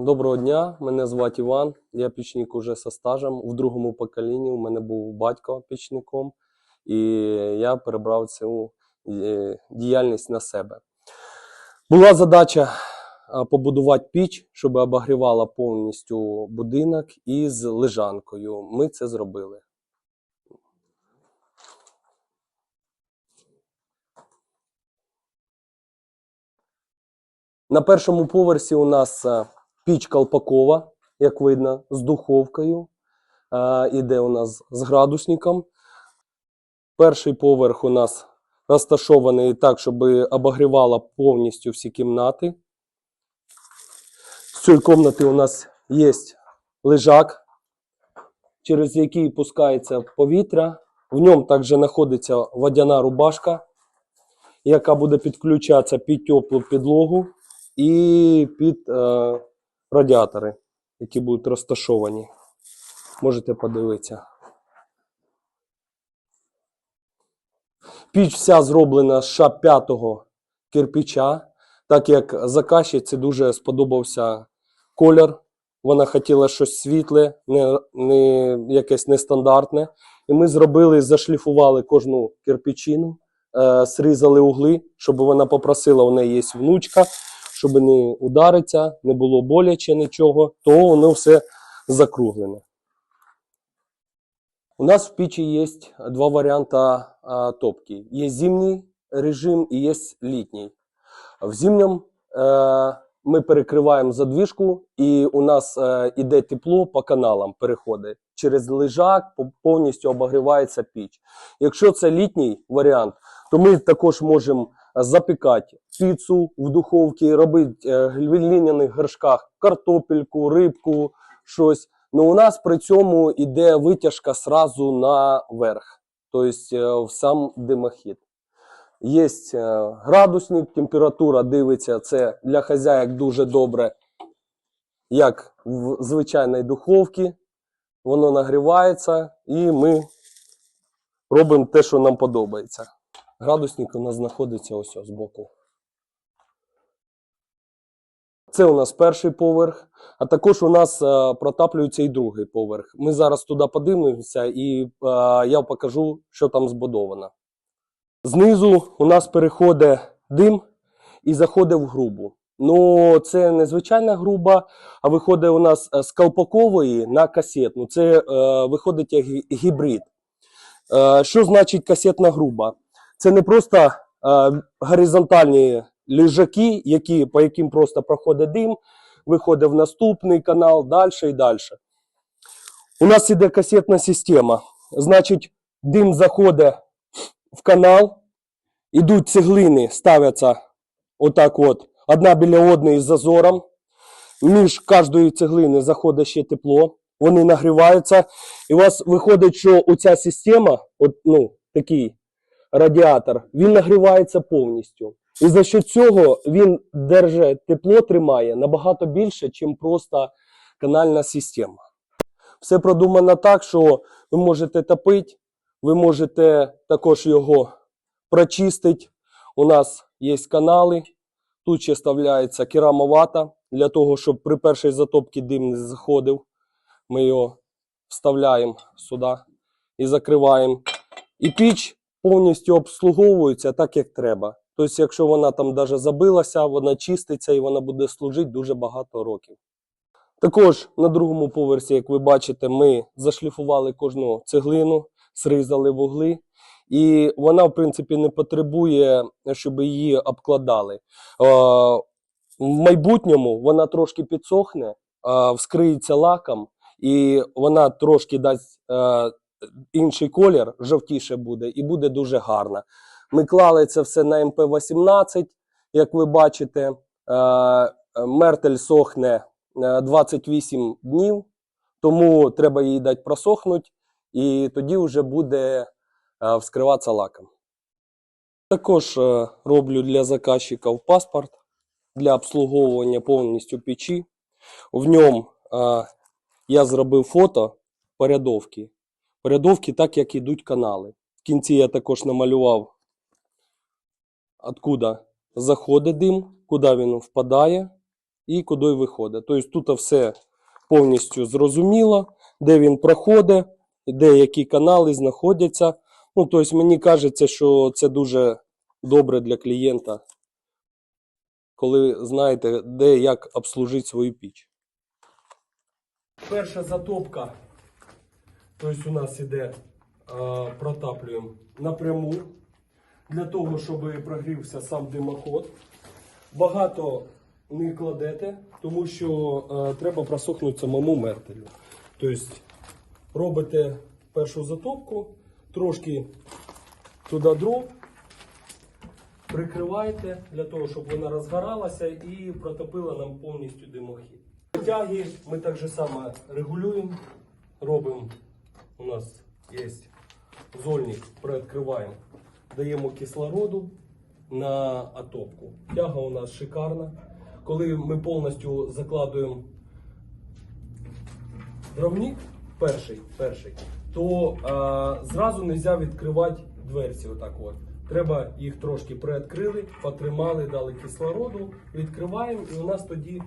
Доброго дня, мене звати Іван. Я пічник уже со стажем. В другому поколінні у мене був батько пічником, і я перебрав цю е, діяльність на себе. Була задача побудувати піч, щоб обогрівала повністю будинок із лежанкою. Ми це зробили. На першому поверсі у нас піч колпакова, як видно, з духовкою. Е, Іде у нас з градусником. Перший поверх у нас розташований так, щоб обогрівала повністю всі кімнати. З цієї кімнати у нас є лежак, через який пускається повітря. В ньому також знаходиться водяна рубашка, яка буде підключатися під теплу підлогу і під е, радіатори, які будуть розташовані. Можете подивитися. Піч вся зроблена з ша 5 кирпича, так як заказчиці дуже сподобався колір. Вона хотіла щось світле, не, не якесь нестандартне. І ми зробили, зашліфували кожну кирпичину, е, срізали угли, щоб вона попросила, у неї є внучка, щоб не удариться, не було боляче нічого, то воно все закруглене. У нас в печи есть два варианта а, топки. Есть зимний режим и есть летний. В зимнем э, ми перекриваємо задвижку, і у нас е, іде тепло по каналам переходить. Через лежак повністю обогрівається піч. Якщо це літній варіант, то ми також можемо запікати піцу в духовці, робити е, в глиняних горшках картопельку, рибку, щось. Ну, у нас при цьому йде витяжка сразу наверх, тобто в сам димохід. Є е, градусник, температура дивиться, це для хазяїк дуже добре, як в звичайній духовці. Воно нагрівається, і ми робимо те, що нам подобається. Градусник у нас знаходиться ось ось збоку. Це у нас перший поверх, а також у нас е, протаплюється і другий поверх. Ми зараз туди подивимося і е, я покажу, що там збудовано. Знизу у нас переходить дим і заходить в грубу. Ну, це не звичайна груба, а виходить у нас е, з колпакової на касетну. Це е, виходить як гібрид. Е, що значить касетна груба? Це не просто е, горизонтальні лежаки, які, по яким просто проходить дим, виходить в наступний канал, далі і далі. У нас іде касетна система. Значить, дим заходить в канал, ідуть цеглини, ставляться отак от, одна біля одної з зазором. Між кожної цеглини заходить ще тепло, вони нагріваються. І у вас виходить, що оця система, от, ну, такий радіатор, він нагрівається повністю. І за що цього він держить тепло, тримає набагато більше, ніж просто канальна система. Все продумано так, що ви можете топити, ви можете також його прочистити. У нас є канали. Тут ще вставляється керамовата для того, щоб при першій затопці дим не заходив. Ми його вставляємо сюди і закриваємо. І піч повністю обслуговується так, як треба. Тобто, якщо вона там навіть забилася, вона чиститься і вона буде служити дуже багато років. Також на другому поверсі, як ви бачите, ми зашліфували кожну цеглину, срізали вугли, і вона, в принципі, не потребує, щоб її обкладали. В майбутньому вона трошки підсохне, вскриється лаком, і вона трошки дасть е, інший колір, жовтіше буде, і буде дуже гарна. Ми клали це все на МП-18, як ви бачите. Е, Мертель сохне е, 28 днів, тому треба їй дати просохнути, і тоді вже буде е, вскриватися лаком. Також е, роблю для заказчиків паспорт для обслуговування повністю печі. В ньому е, я зробив фото порядовки. Порядовки так, як ідуть канали. В кінці я також намалював, откуда заходить дим, куди він впадає, і куди виходить. Тобто тут все повністю зрозуміло, де він проходить, де які канали знаходяться. Ну, тобто мені кажеться, що це дуже добре для клієнта, коли знаєте, де як обслужити свою піч. Перша затопка. Тобто у нас іде протаплюємо напряму для того, щоб прогрівся сам димоход. Багато не кладете, тому що треба просохнути самому мертелю. Тобто робите першу затопку, трошки туди дров, прикриваєте для того, щоб вона розгоралася і протопила нам повністю димохід. Тяги ми так само регулюємо, робимо. У нас є зольник, приоткриваємо, даємо кислороду на отопку. Тяга у нас шикарна. Коли ми повністю закладуємо дровник, перший, перший, то а, зразу не можна відкривати дверці. Отак от. Треба їх трошки приоткрили, потримали, дали кислороду, відкриваємо і у нас тоді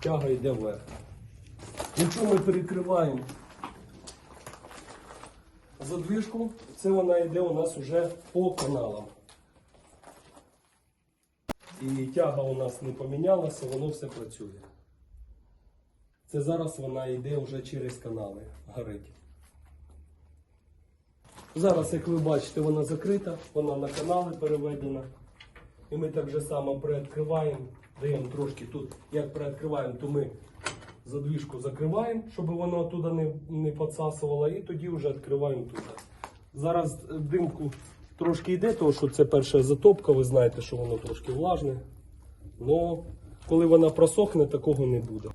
тяга йде вверх. Якщо ми перекриваємо задвижку, це вона йде у нас вже по каналам. І тяга у нас не помінялася, воно все працює. Це зараз вона йде вже через канали, горить. Зараз, як ви бачите, вона закрита, вона на канали переведена. І ми так же само приоткриваємо, даємо трошки тут, як приоткриваємо, то ми задвижку закриваємо, щоб воно туди не, не підсасувало, і тоді вже відкриваємо тут. Зараз димку трошки йде, тому що це перша затопка, ви знаєте, що воно трошки влажне. Але коли вона просохне, такого не буде.